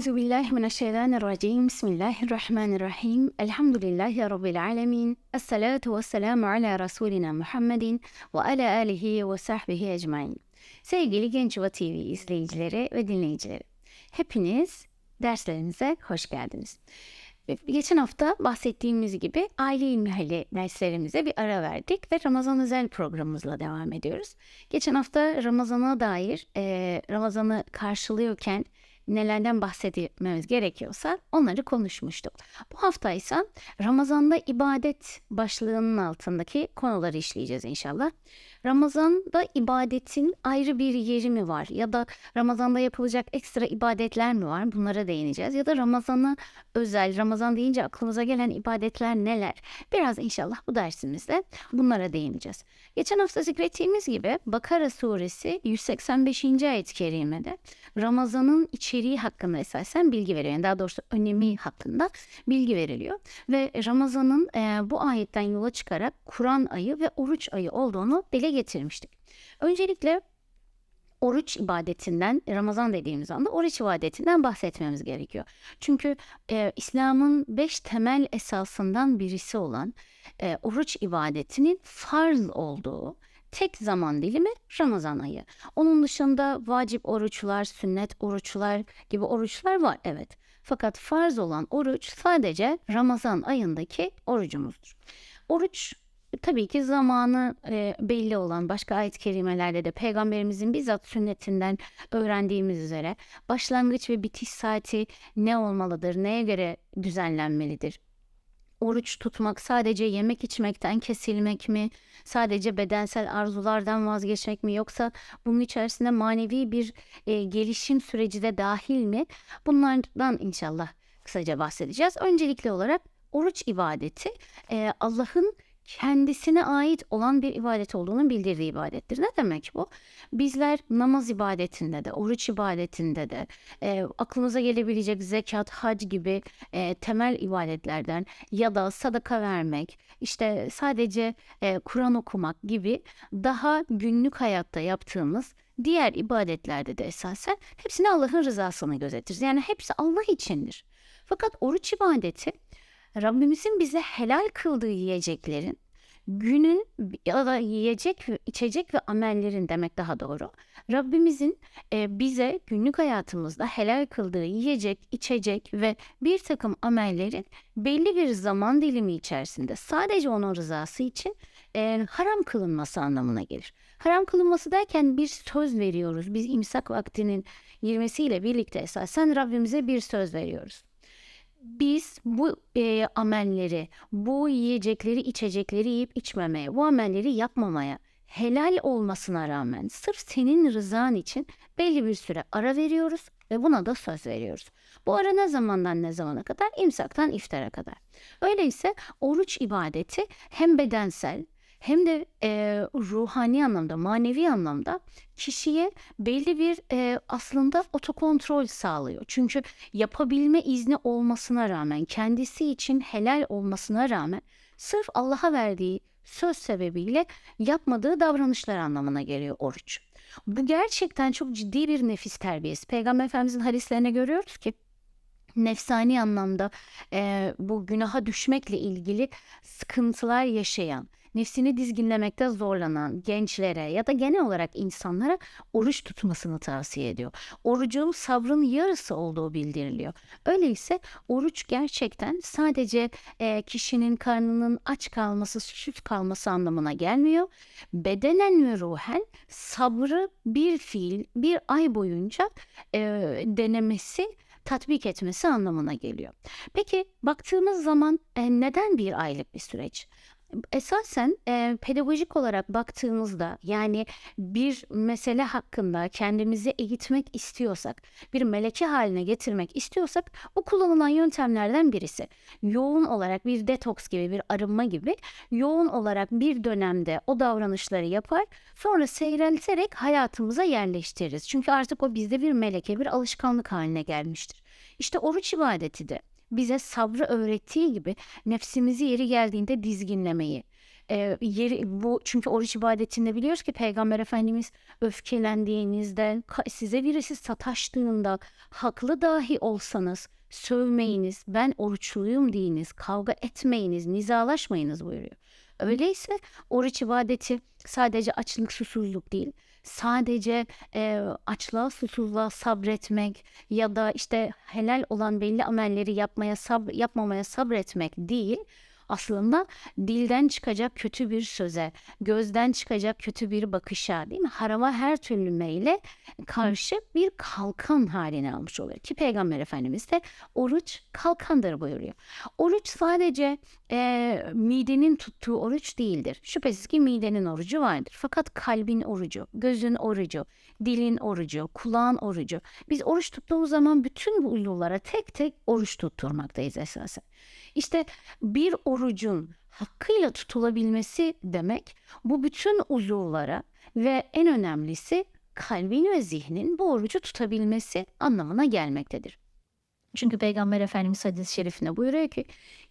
Euzu billahi mineşşeytanirracim. Bismillahirrahmanirrahim. Elhamdülillahi rabbil alamin. Essalatu vesselamu ala rasulina Muhammedin ve ala alihi ve sahbihi ecmaîn. Sevgili Genç Yuva TV izleyicileri ve dinleyicileri. Hepiniz derslerimize hoş geldiniz. Geçen hafta bahsettiğimiz gibi aile ilmihali derslerimize bir ara verdik ve Ramazan özel programımızla devam ediyoruz. Geçen hafta Ramazan'a dair e, Ramazan'ı karşılıyorken nelerden bahsetmemiz gerekiyorsa onları konuşmuştuk. Bu hafta ise Ramazan'da ibadet başlığının altındaki konuları işleyeceğiz inşallah. Ramazan'da ibadetin ayrı bir yeri mi var ya da Ramazan'da yapılacak ekstra ibadetler mi var bunlara değineceğiz ya da Ramazan'a özel Ramazan deyince aklımıza gelen ibadetler neler biraz inşallah bu dersimizde bunlara değineceğiz. Geçen hafta zikrettiğimiz gibi Bakara suresi 185. ayet-i kerimede Ramazan'ın içeriği hakkında esasen bilgi veriyor. Yani daha doğrusu önemi hakkında bilgi veriliyor. Ve Ramazan'ın e, bu ayetten yola çıkarak Kur'an ayı ve oruç ayı olduğunu dile getirmiştik. Öncelikle oruç ibadetinden Ramazan dediğimiz anda oruç ibadetinden bahsetmemiz gerekiyor. Çünkü e, İslam'ın beş temel esasından birisi olan e, oruç ibadetinin farz olduğu tek zaman dilimi Ramazan ayı. Onun dışında vacip oruçlar, sünnet oruçlar gibi oruçlar var evet. Fakat farz olan oruç sadece Ramazan ayındaki orucumuzdur. Oruç tabii ki zamanı e, belli olan başka ayet-i kerimelerde de peygamberimizin bizzat sünnetinden öğrendiğimiz üzere başlangıç ve bitiş saati ne olmalıdır, neye göre düzenlenmelidir? Oruç tutmak sadece yemek içmekten kesilmek mi? Sadece bedensel arzulardan vazgeçmek mi? Yoksa bunun içerisinde manevi bir e, gelişim süreci de dahil mi? Bunlardan inşallah kısaca bahsedeceğiz. Öncelikli olarak oruç ibadeti e, Allah'ın kendisine ait olan bir ibadet olduğunu bildirdiği ibadettir. Ne demek bu? Bizler namaz ibadetinde de, oruç ibadetinde de, e, aklımıza gelebilecek zekat, hac gibi e, temel ibadetlerden ya da sadaka vermek, işte sadece e, Kur'an okumak gibi daha günlük hayatta yaptığımız diğer ibadetlerde de esasen hepsini Allah'ın rızasını gözetiriz. Yani hepsi Allah içindir. Fakat oruç ibadeti Rabbimizin bize helal kıldığı yiyeceklerin günün ya da yiyecek, içecek ve amellerin demek daha doğru. Rabbimizin e, bize günlük hayatımızda helal kıldığı yiyecek, içecek ve bir takım amellerin belli bir zaman dilimi içerisinde sadece onun rızası için e, haram kılınması anlamına gelir. Haram kılınması derken bir söz veriyoruz. Biz imsak vaktinin girmesiyle birlikte esasen Rabbimize bir söz veriyoruz biz bu e, amelleri, bu yiyecekleri, içecekleri yiyip içmemeye, bu amelleri yapmamaya helal olmasına rağmen sırf senin rızan için belli bir süre ara veriyoruz ve buna da söz veriyoruz. Bu ara ne zamandan ne zamana kadar? İmsaktan iftara kadar. Öyleyse oruç ibadeti hem bedensel hem de e, ruhani anlamda, manevi anlamda kişiye belli bir e, aslında otokontrol sağlıyor. Çünkü yapabilme izni olmasına rağmen, kendisi için helal olmasına rağmen sırf Allah'a verdiği söz sebebiyle yapmadığı davranışlar anlamına geliyor oruç. Bu gerçekten çok ciddi bir nefis terbiyesi. Peygamber Efendimizin hadislerine görüyoruz ki nefsani anlamda e, bu günaha düşmekle ilgili sıkıntılar yaşayan, nefsini dizginlemekte zorlanan gençlere ya da genel olarak insanlara oruç tutmasını tavsiye ediyor. Orucun sabrın yarısı olduğu bildiriliyor. Öyleyse oruç gerçekten sadece e, kişinin karnının aç kalması, süt kalması anlamına gelmiyor. Bedenen ve ruhen sabrı bir fiil bir ay boyunca e, denemesi tatbik etmesi anlamına geliyor. Peki baktığımız zaman e, neden bir aylık bir süreç? Esasen e, pedagojik olarak baktığımızda yani bir mesele hakkında kendimizi eğitmek istiyorsak, bir meleke haline getirmek istiyorsak bu kullanılan yöntemlerden birisi. Yoğun olarak bir detoks gibi, bir arınma gibi yoğun olarak bir dönemde o davranışları yapar, sonra seyrelterek hayatımıza yerleştiririz. Çünkü artık o bizde bir meleke, bir alışkanlık haline gelmiştir. İşte oruç ibadeti de bize sabrı öğrettiği gibi nefsimizi yeri geldiğinde dizginlemeyi, e, yeri bu çünkü oruç ibadetinde biliyoruz ki Peygamber Efendimiz öfkelendiğinizde size birisi sataştığında haklı dahi olsanız sövmeyiniz, ben oruçluyum deyiniz, kavga etmeyiniz, nizalaşmayınız buyuruyor. Öyleyse oruç ibadeti sadece açlık susuzluk değil. Sadece e, açlığa susuzluğa sabretmek ya da işte helal olan belli amelleri yapmaya sab yapmamaya sabretmek değil. Aslında dilden çıkacak kötü bir söze, gözden çıkacak kötü bir bakışa, değil mi? Harama her türlü meyle karşı bir kalkan haline almış oluyor. Ki Peygamber Efendimiz de oruç kalkandır buyuruyor. Oruç sadece e, midenin tuttuğu oruç değildir. Şüphesiz ki midenin orucu vardır. Fakat kalbin orucu, gözün orucu, dilin orucu, kulağın orucu. Biz oruç tuttuğumuz zaman bütün bu uluvlara tek tek oruç tutturmaktayız esasen. İşte bir orucun hakkıyla tutulabilmesi demek bu bütün uzuvlara ve en önemlisi kalbin ve zihnin bu orucu tutabilmesi anlamına gelmektedir. Çünkü Peygamber Efendimiz hadis-i şerifinde buyuruyor ki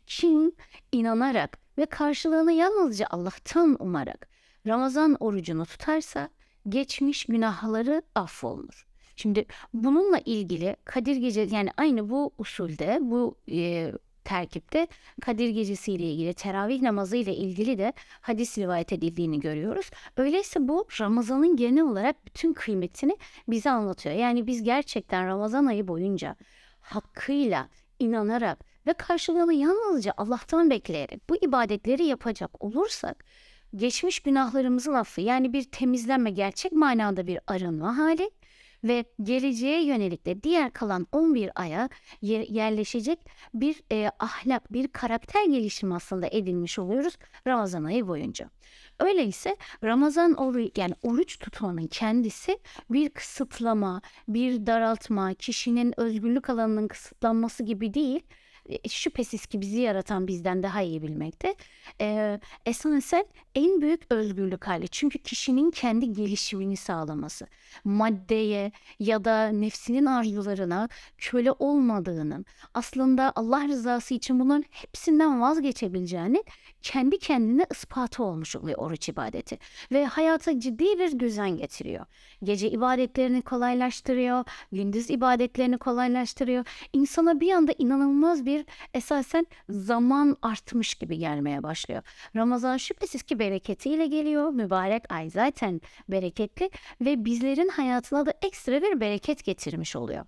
kim inanarak ve karşılığını yalnızca Allah'tan umarak Ramazan orucunu tutarsa geçmiş günahları affolunur. Şimdi bununla ilgili Kadir Gece yani aynı bu usulde bu e, terkipte Kadir Gecesi ile ilgili teravih namazı ile ilgili de hadis rivayet edildiğini görüyoruz. Öyleyse bu Ramazan'ın genel olarak bütün kıymetini bize anlatıyor. Yani biz gerçekten Ramazan ayı boyunca hakkıyla inanarak ve karşılığını yalnızca Allah'tan bekleyerek bu ibadetleri yapacak olursak geçmiş günahlarımızın affı yani bir temizlenme gerçek manada bir arınma hali ve geleceğe yönelik de diğer kalan 11 aya yerleşecek bir e, ahlak, bir karakter gelişimi aslında edinmiş oluyoruz Ramazan ayı boyunca. Öyleyse Ramazan oruç yani oruç tutmanın kendisi bir kısıtlama, bir daraltma, kişinin özgürlük alanının kısıtlanması gibi değil şüphesiz ki bizi yaratan bizden daha iyi bilmekte. Ee, esasen en büyük özgürlük hali. Çünkü kişinin kendi gelişimini sağlaması. Maddeye ya da nefsinin arzularına köle olmadığının, aslında Allah rızası için bunların hepsinden vazgeçebileceğini kendi kendine ispatı olmuş oluyor oruç ibadeti. Ve hayata ciddi bir düzen getiriyor. Gece ibadetlerini kolaylaştırıyor, gündüz ibadetlerini kolaylaştırıyor. İnsana bir anda inanılmaz bir esasen zaman artmış gibi gelmeye başlıyor. Ramazan şüphesiz ki bereketiyle geliyor. Mübarek ay zaten bereketli ve bizlerin hayatına da ekstra bir bereket getirmiş oluyor.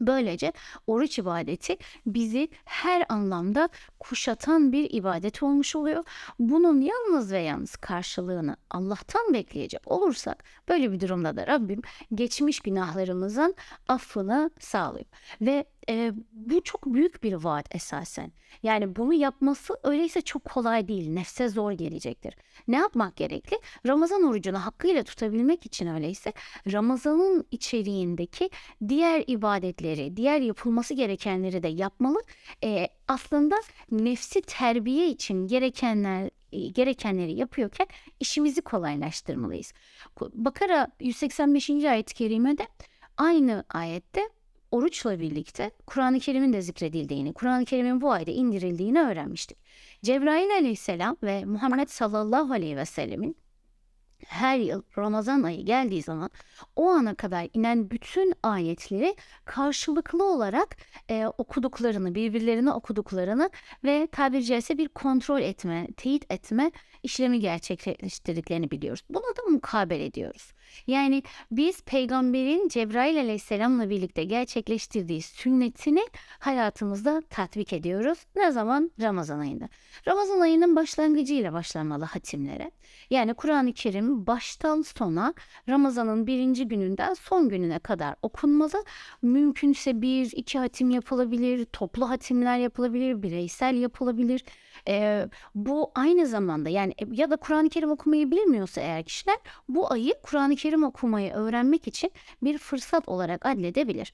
Böylece oruç ibadeti bizi her anlamda kuşatan bir ibadet olmuş oluyor. Bunun yalnız ve yalnız karşılığını Allah'tan bekleyecek olursak böyle bir durumda da Rabbim geçmiş günahlarımızın affını sağlıyor. Ve e, bu çok büyük bir vaat esasen. Yani bunu yapması öyleyse çok kolay değil. Nefse zor gelecektir. Ne yapmak gerekli? Ramazan orucunu hakkıyla tutabilmek için öyleyse Ramazan'ın içeriğindeki diğer ibadetleri, diğer yapılması gerekenleri de yapmalı. E, aslında nefsi terbiye için gerekenler gerekenleri yapıyorken işimizi kolaylaştırmalıyız. Bakara 185. ayet-i kerimede aynı ayette oruçla birlikte Kur'an-ı Kerim'in de zikredildiğini, Kur'an-ı Kerim'in bu ayda indirildiğini öğrenmiştik. Cebrail aleyhisselam ve Muhammed sallallahu aleyhi ve sellemin her yıl Ramazan ayı geldiği zaman o ana kadar inen bütün ayetleri karşılıklı olarak e, okuduklarını, birbirlerine okuduklarını ve tabiri caizse bir kontrol etme, teyit etme işlemi gerçekleştirdiklerini biliyoruz. Buna da mukabele ediyoruz. Yani biz peygamberin Cebrail aleyhisselamla birlikte gerçekleştirdiği sünnetini hayatımızda tatbik ediyoruz. Ne zaman? Ramazan ayında. Ramazan ayının başlangıcıyla başlamalı hatimlere. Yani Kur'an-ı Kerim baştan sona Ramazan'ın birinci gününden son gününe kadar okunmalı. Mümkünse bir iki hatim yapılabilir, toplu hatimler yapılabilir, bireysel yapılabilir. Ee, bu aynı zamanda yani ya da Kur'an-ı Kerim okumayı bilmiyorsa eğer kişiler bu ayı Kur'an-ı Kerim okumayı öğrenmek için bir fırsat olarak adledebilir.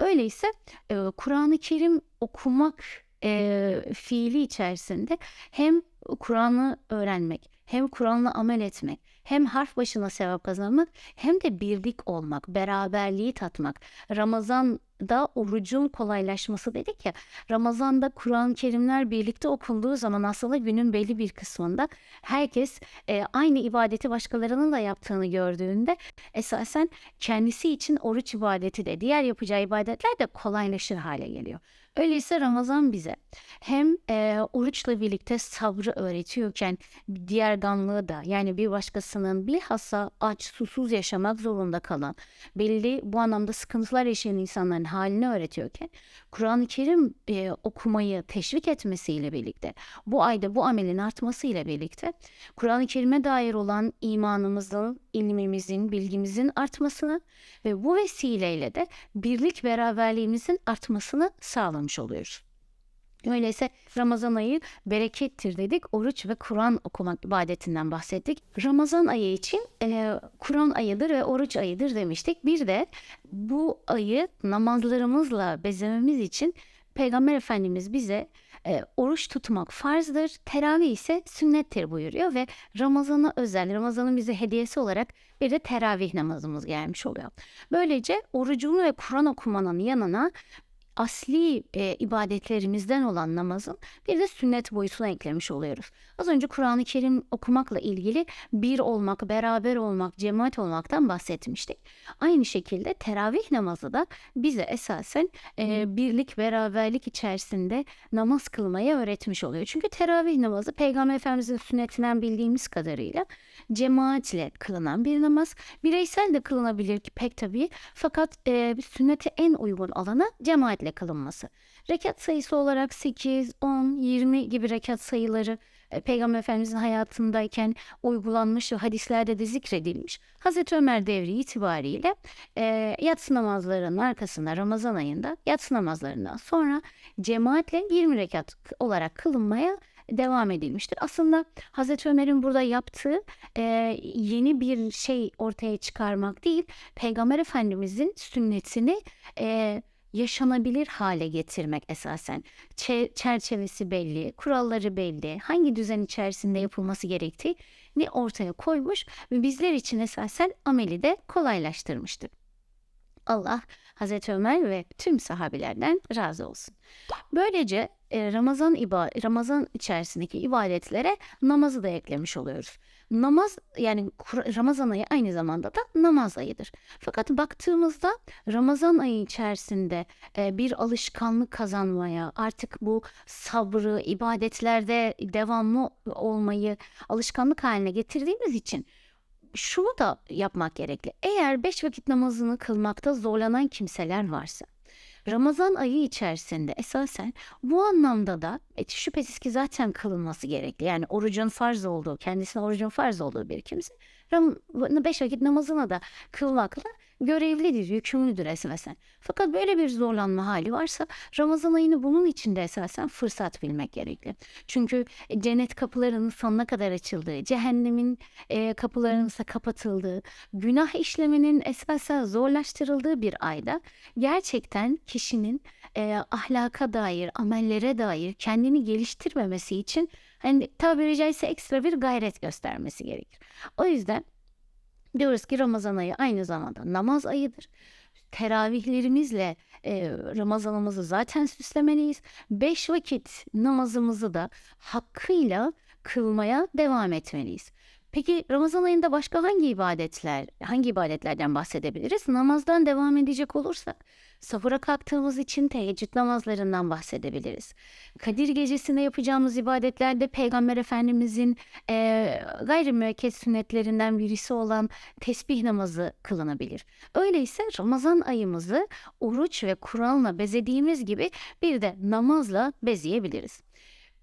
Öyleyse e, Kur'an-ı Kerim okumak e, fiili içerisinde hem Kur'an'ı öğrenmek, hem Kur'an'la amel etmek, hem harf başına sevap kazanmak, hem de birlik olmak, beraberliği tatmak. Ramazan'da orucun kolaylaşması dedik ya, Ramazan'da Kur'an-ı Kerimler birlikte okunduğu zaman aslında günün belli bir kısmında herkes e, aynı ibadeti başkalarının da yaptığını gördüğünde esasen kendisi için oruç ibadeti de diğer yapacağı ibadetler de kolaylaşır hale geliyor. Öyleyse Ramazan bize hem e, oruçla birlikte sabrı öğretiyorken diğer gamlığı da yani bir başkasının bilhassa aç susuz yaşamak zorunda kalan belli bu anlamda sıkıntılar yaşayan insanların halini öğretiyorken Kur'an-ı Kerim e, okumayı teşvik etmesiyle birlikte bu ayda bu amelin artmasıyla birlikte Kur'an-ı Kerim'e dair olan imanımızın, ilmimizin, bilgimizin artmasını ve bu vesileyle de birlik beraberliğimizin artmasını sağlamış oluyoruz. Öyleyse Ramazan ayı berekettir dedik. Oruç ve Kur'an okumak ibadetinden bahsettik. Ramazan ayı için e, Kur'an ayıdır ve oruç ayıdır demiştik. Bir de bu ayı namazlarımızla bezememiz için Peygamber Efendimiz bize e, oruç tutmak farzdır, teravih ise sünnettir buyuruyor ve Ramazan'a özel, Ramazan'ın bize hediyesi olarak bir de teravih namazımız gelmiş oluyor. Böylece orucunu ve Kur'an okumanın yanına asli e, ibadetlerimizden olan namazın bir de sünnet boyutuna eklemiş oluyoruz. Az önce Kur'an-ı Kerim okumakla ilgili bir olmak, beraber olmak, cemaat olmaktan bahsetmiştik. Aynı şekilde teravih namazı da bize esasen e, birlik, beraberlik içerisinde namaz kılmayı öğretmiş oluyor. Çünkü teravih namazı Peygamber Efendimizin sünnetinden bildiğimiz kadarıyla cemaatle kılınan bir namaz. Bireysel de kılınabilir ki pek tabii. Fakat e, sünnete en uygun alanı cemaatle kılınması. Rekat sayısı olarak 8, 10, 20 gibi rekat sayıları e, Peygamber Efendimizin hayatındayken uygulanmış ve hadislerde de zikredilmiş. Hazreti Ömer devri itibariyle e, yatsı namazlarının arkasında Ramazan ayında yatsı namazlarından sonra cemaatle 20 rekat olarak kılınmaya devam edilmiştir. Aslında Hazreti Ömer'in burada yaptığı e, yeni bir şey ortaya çıkarmak değil, Peygamber Efendimizin sünnetini e, yaşanabilir hale getirmek esasen. Çe- çerçevesi belli, kuralları belli, hangi düzen içerisinde yapılması gerektiği ne ortaya koymuş ve bizler için esasen ameli de kolaylaştırmıştır. Allah Hazreti Ömer ve tüm sahabilerden razı olsun. Böylece Ramazan iba Ramazan içerisindeki ibadetlere namazı da eklemiş oluyoruz. Namaz yani Ramazan ayı aynı zamanda da namaz ayıdır. Fakat baktığımızda Ramazan ayı içerisinde e, bir alışkanlık kazanmaya, artık bu sabrı, ibadetlerde devamlı olmayı alışkanlık haline getirdiğimiz için şunu da yapmak gerekli. Eğer beş vakit namazını kılmakta zorlanan kimseler varsa Ramazan ayı içerisinde esasen bu anlamda da e, şüphesiz ki zaten kılınması gerekli. Yani orucun farz olduğu, kendisine orucun farz olduğu bir kimse beş vakit namazını da kılmakla görevlidir, yükümlüdür esasen. Fakat böyle bir zorlanma hali varsa Ramazan ayını bunun için de esasen fırsat bilmek gerekli. Çünkü cennet kapılarının sonuna kadar açıldığı, cehennemin e, kapılarının ise kapatıldığı, günah işleminin esasen zorlaştırıldığı bir ayda gerçekten kişinin e, ahlaka dair, amellere dair kendini geliştirmemesi için hani tabiri caizse ekstra bir gayret göstermesi gerekir. O yüzden Diyoruz ki Ramazan ayı aynı zamanda namaz ayıdır. Teravihlerimizle e, Ramazanımızı zaten süslemeliyiz. Beş vakit namazımızı da hakkıyla kılmaya devam etmeliyiz. Peki Ramazan ayında başka hangi ibadetler, hangi ibadetlerden bahsedebiliriz? Namazdan devam edecek olursak sahura kalktığımız için teheccüd namazlarından bahsedebiliriz. Kadir gecesinde yapacağımız ibadetlerde Peygamber Efendimizin e, gayri müekket sünnetlerinden birisi olan tesbih namazı kılınabilir. Öyleyse Ramazan ayımızı oruç ve Kur'an'la bezediğimiz gibi bir de namazla bezeyebiliriz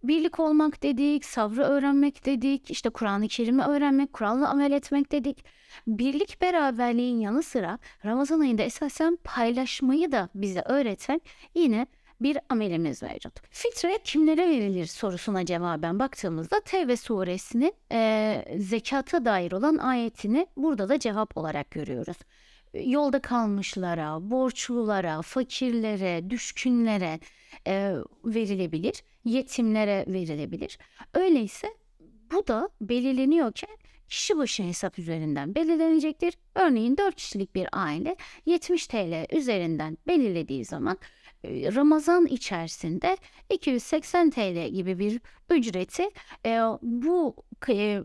birlik olmak dedik, sabrı öğrenmek dedik, işte Kur'an-ı Kerim'i öğrenmek, Kur'an'la amel etmek dedik. Birlik beraberliğin yanı sıra Ramazan ayında esasen paylaşmayı da bize öğreten yine bir amelimiz mevcut. Fitre kimlere verilir sorusuna cevaben baktığımızda Tevbe suresinin e, zekata dair olan ayetini burada da cevap olarak görüyoruz. Yolda kalmışlara, borçlulara, fakirlere, düşkünlere e, verilebilir, yetimlere verilebilir. Öyleyse bu da belirleniyorken kişi başı hesap üzerinden belirlenecektir. Örneğin 4 kişilik bir aile 70 TL üzerinden belirlediği zaman Ramazan içerisinde 280 TL gibi bir ücreti e, bu e,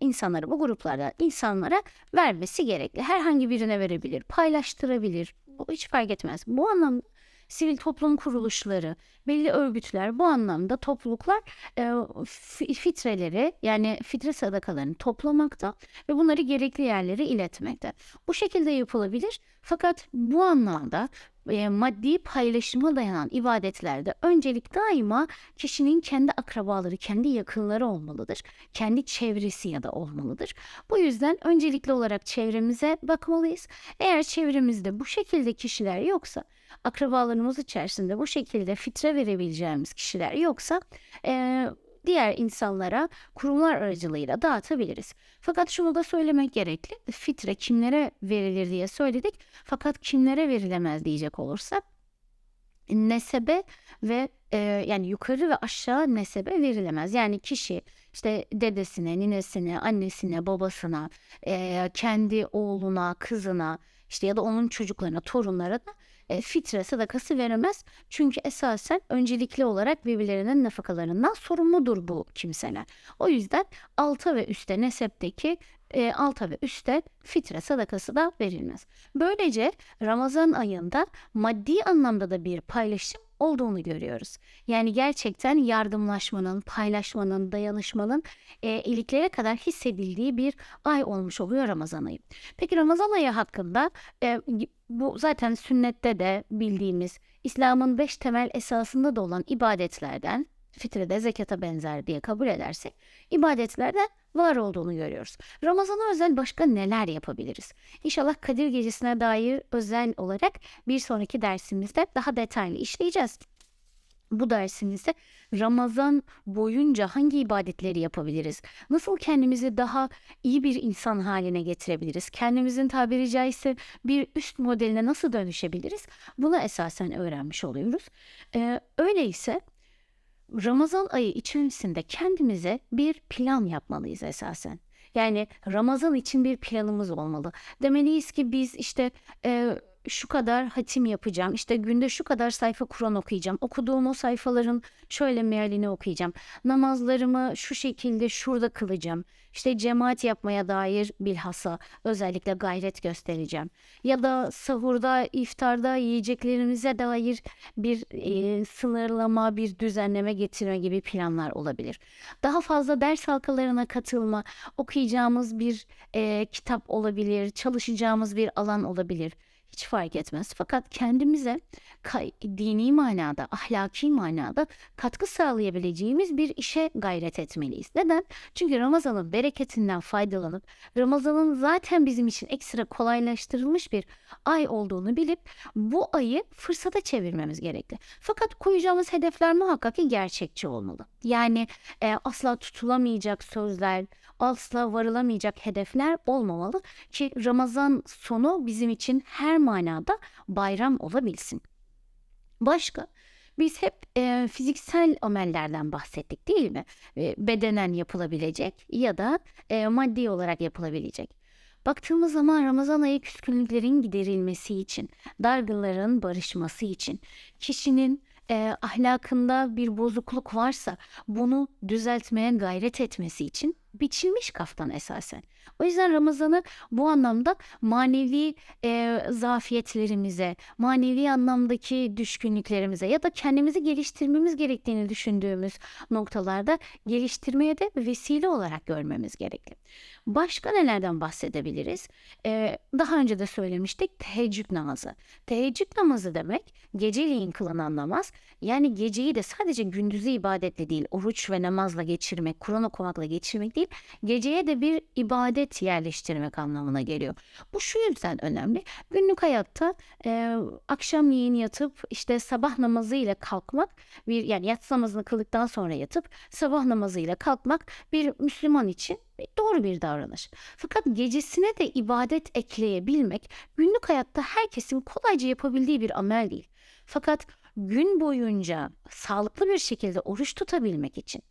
insanlara, bu gruplardan insanlara vermesi gerekli. Herhangi birine verebilir, paylaştırabilir. Bu hiç fark etmez. Bu anlamda sivil toplum kuruluşları, belli örgütler bu anlamda topluluklar e, fi- fitreleri yani fitre sadakalarını toplamakta ve bunları gerekli yerlere iletmekte. Bu şekilde yapılabilir fakat bu anlamda e, maddi paylaşıma dayanan ibadetlerde öncelik daima kişinin kendi akrabaları, kendi yakınları olmalıdır. Kendi çevresi ya da olmalıdır. Bu yüzden öncelikli olarak çevremize bakmalıyız. Eğer çevremizde bu şekilde kişiler yoksa, akrabalarımız içerisinde bu şekilde fitre verebileceğimiz kişiler yoksa e, diğer insanlara kurumlar aracılığıyla dağıtabiliriz. Fakat şunu da söylemek gerekli. Fitre kimlere verilir diye söyledik. Fakat kimlere verilemez diyecek olursak nesebe ve e, yani yukarı ve aşağı nesebe verilemez. Yani kişi işte dedesine, ninesine, annesine, babasına, e, kendi oğluna, kızına işte ya da onun çocuklarına, torunlara da e, fitre sadakası veremez. Çünkü esasen öncelikli olarak birbirlerinin nafakalarından sorumludur bu kimseler. O yüzden alta ve üste nesepteki e, alta ve üste fitre sadakası da verilmez. Böylece Ramazan ayında maddi anlamda da bir paylaşım olduğunu görüyoruz. Yani gerçekten yardımlaşmanın, paylaşmanın, dayanışmanın e, iliklere kadar hissedildiği bir ay olmuş oluyor Ramazan ayı. Peki Ramazan ayı hakkında e, bu zaten sünnette de bildiğimiz İslam'ın beş temel esasında da olan ibadetlerden fitrede zekata benzer diye kabul edersek ibadetlerden var olduğunu görüyoruz. Ramazan'a özel başka neler yapabiliriz? İnşallah Kadir Gecesi'ne dair özel olarak bir sonraki dersimizde daha detaylı işleyeceğiz. Bu dersimizde Ramazan boyunca hangi ibadetleri yapabiliriz? Nasıl kendimizi daha iyi bir insan haline getirebiliriz? Kendimizin tabiri caizse bir üst modeline nasıl dönüşebiliriz? Bunu esasen öğrenmiş oluyoruz. Ee, öyleyse Ramazan ayı içerisinde kendimize bir plan yapmalıyız esasen. Yani Ramazan için bir planımız olmalı. Demeliyiz ki biz işte e, şu kadar hatim yapacağım. İşte günde şu kadar sayfa Kur'an okuyacağım. Okuduğum o sayfaların şöyle mealini okuyacağım. Namazlarımı şu şekilde şurada kılacağım. İşte cemaat yapmaya dair bilhassa özellikle gayret göstereceğim. Ya da sahurda, iftarda yiyeceklerimize dair bir e, sınırlama, bir düzenleme getirme gibi planlar olabilir. Daha fazla ders halkalarına katılma, okuyacağımız bir e, kitap olabilir, çalışacağımız bir alan olabilir hiç fark etmez. Fakat kendimize dini manada, ahlaki manada katkı sağlayabileceğimiz bir işe gayret etmeliyiz. Neden? Çünkü Ramazan'ın bereketinden faydalanıp Ramazan'ın zaten bizim için ekstra kolaylaştırılmış bir ay olduğunu bilip bu ayı fırsata çevirmemiz gerekli. Fakat koyacağımız hedefler muhakkak ki gerçekçi olmalı. Yani e, asla tutulamayacak sözler, asla varılamayacak hedefler olmamalı ki Ramazan sonu bizim için her manada bayram olabilsin. Başka biz hep e, fiziksel amellerden bahsettik değil mi? E, bedenen yapılabilecek ya da e, maddi olarak yapılabilecek. Baktığımız zaman Ramazan ayı küskünlüklerin giderilmesi için, dargınların barışması için, kişinin e, ahlakında bir bozukluk varsa bunu düzeltmeye gayret etmesi için biçilmiş kaftan esasen. O yüzden Ramazan'ı bu anlamda manevi e, zafiyetlerimize, manevi anlamdaki düşkünlüklerimize ya da kendimizi geliştirmemiz gerektiğini düşündüğümüz noktalarda geliştirmeye de vesile olarak görmemiz gerekli. Başka nelerden bahsedebiliriz? Ee, daha önce de söylemiştik teheccüd namazı. Teheccüd namazı demek geceleyin kılınan namaz. Yani geceyi de sadece gündüzü ibadetle değil, oruç ve namazla geçirmek, Kur'an okumakla geçirmek değil, geceye de bir ibadet yerleştirmek anlamına geliyor. Bu şu yüzden önemli. Günlük hayatta e, akşamleyin yatıp işte sabah namazıyla kalkmak bir yani yatsı namazını kıldıktan sonra yatıp sabah namazıyla kalkmak bir Müslüman için doğru bir davranış. Fakat gecesine de ibadet ekleyebilmek günlük hayatta herkesin kolayca yapabildiği bir amel değil. Fakat gün boyunca sağlıklı bir şekilde oruç tutabilmek için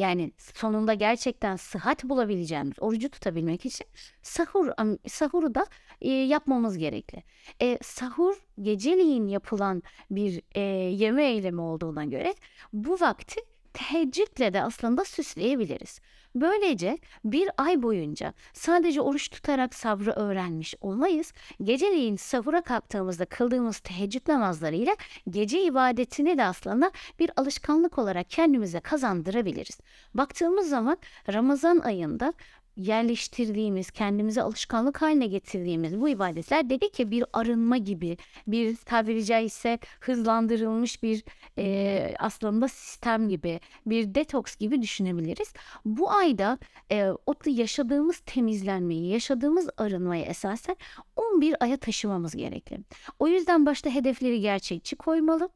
yani sonunda gerçekten sıhhat bulabileceğimiz orucu tutabilmek için sahur sahuru da e, yapmamız gerekli. E, sahur geceliğin yapılan bir e, yeme eylemi olduğuna göre bu vakti teheccüdle de aslında süsleyebiliriz. Böylece bir ay boyunca sadece oruç tutarak sabrı öğrenmiş olmayız. Geceleyin sahura kalktığımızda kıldığımız teheccüd namazlarıyla gece ibadetini de aslında bir alışkanlık olarak kendimize kazandırabiliriz. Baktığımız zaman Ramazan ayında yerleştirdiğimiz, kendimize alışkanlık haline getirdiğimiz bu ibadetler dedi ki bir arınma gibi, bir tabiri caizse hızlandırılmış bir e, aslında sistem gibi, bir detoks gibi düşünebiliriz. Bu ayda e, o yaşadığımız temizlenmeyi, yaşadığımız arınmayı esasen 11 aya taşımamız gerekli. O yüzden başta hedefleri gerçekçi koymalı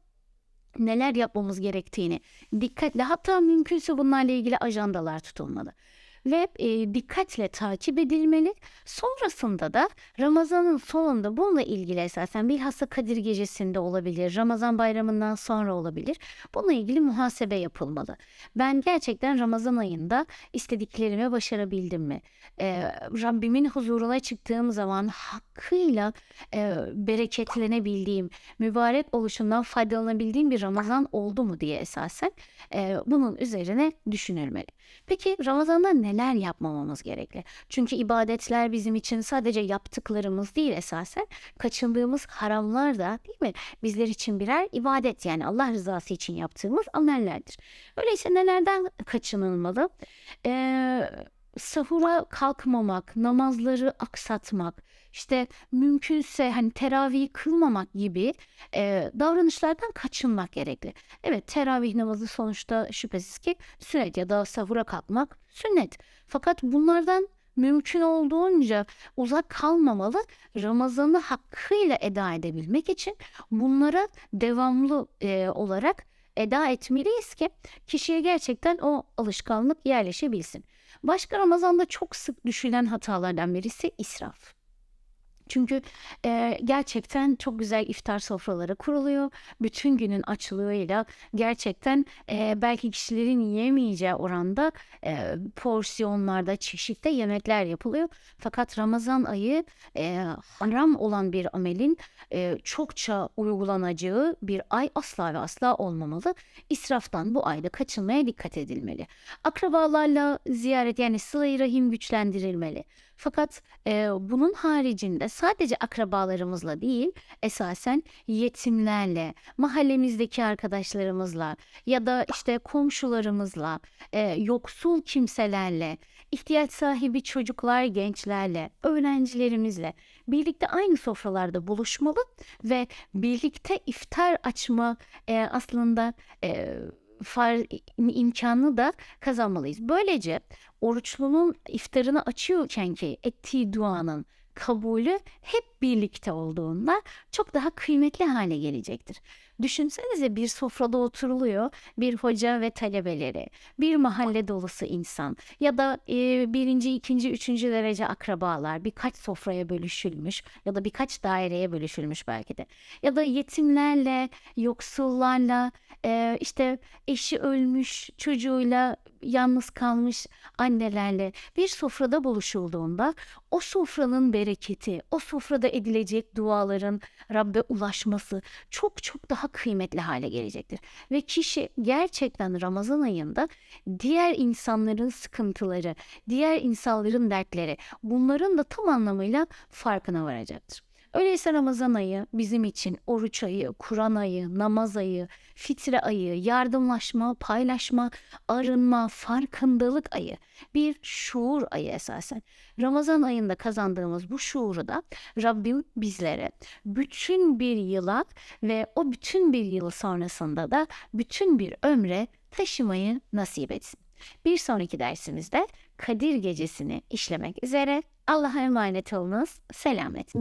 neler yapmamız gerektiğini dikkatle hatta mümkünse bunlarla ilgili ajandalar tutulmalı ve e, dikkatle takip edilmeli. Sonrasında da Ramazan'ın sonunda bununla ilgili esasen bilhassa Kadir Gecesi'nde olabilir, Ramazan bayramından sonra olabilir. Bununla ilgili muhasebe yapılmalı. Ben gerçekten Ramazan ayında istediklerimi başarabildim mi? E, Rabbimin huzuruna çıktığım zaman hakkıyla e, bereketlenebildiğim, mübarek oluşundan faydalanabildiğim bir Ramazan oldu mu diye esasen e, bunun üzerine düşünülmeli. Peki Ramazan'da neler yapmamamız gerekli? Çünkü ibadetler bizim için sadece yaptıklarımız değil esasen kaçındığımız haramlar da değil mi? Bizler için birer ibadet yani Allah rızası için yaptığımız amellerdir. Öyleyse nelerden kaçınılmalı? Ee, sahura kalkmamak, namazları aksatmak, işte mümkünse hani teravih kılmamak gibi e, davranışlardan kaçınmak gerekli. Evet teravih namazı sonuçta şüphesiz ki sünnet ya da sahura kalkmak sünnet. Fakat bunlardan mümkün olduğunca uzak kalmamalı. Ramazan'ı hakkıyla eda edebilmek için bunlara devamlı e, olarak eda etmeliyiz ki kişiye gerçekten o alışkanlık yerleşebilsin. Başka Ramazan'da çok sık düşülen hatalardan birisi israf. Çünkü e, gerçekten çok güzel iftar sofraları kuruluyor. Bütün günün açlığıyla gerçekten e, belki kişilerin yiyemeyeceği oranda e, porsiyonlarda, çeşitli yemekler yapılıyor. Fakat Ramazan ayı e, haram olan bir amelin e, çokça uygulanacağı bir ay asla ve asla olmamalı. İsraftan bu ayda kaçınmaya dikkat edilmeli. Akrabalarla ziyaret yani sıla rahim güçlendirilmeli. Fakat e, bunun haricinde sadece akrabalarımızla değil esasen yetimlerle, mahallemizdeki arkadaşlarımızla ya da işte komşularımızla, e, yoksul kimselerle, ihtiyaç sahibi çocuklar, gençlerle, öğrencilerimizle birlikte aynı sofralarda buluşmalı ve birlikte iftar açma e, aslında e, far imkanı da kazanmalıyız. Böylece oruçlunun iftarını açıyorken ki ettiği duanın kabulü hep birlikte olduğunda çok daha kıymetli hale gelecektir. Düşünsenize bir sofrada oturuluyor bir hoca ve talebeleri, bir mahalle dolusu insan ya da e, birinci, ikinci, üçüncü derece akrabalar birkaç sofraya bölüşülmüş ya da birkaç daireye bölüşülmüş belki de. Ya da yetimlerle, yoksullarla, e, işte eşi ölmüş çocuğuyla yalnız kalmış annelerle bir sofrada buluşulduğunda o sofranın bereketi, o sofrada edilecek duaların Rabbe ulaşması çok çok daha kıymetli hale gelecektir. Ve kişi gerçekten Ramazan ayında diğer insanların sıkıntıları, diğer insanların dertleri bunların da tam anlamıyla farkına varacaktır. Öyleyse Ramazan ayı bizim için oruç ayı, Kur'an ayı, namaz ayı, fitre ayı, yardımlaşma, paylaşma, arınma, farkındalık ayı. Bir şuur ayı esasen. Ramazan ayında kazandığımız bu şuuru da Rabbim bizlere bütün bir yıla ve o bütün bir yıl sonrasında da bütün bir ömre taşımayı nasip etsin. Bir sonraki dersimizde Kadir Gecesi'ni işlemek üzere. Allah'a emanet olunuz. Selamet.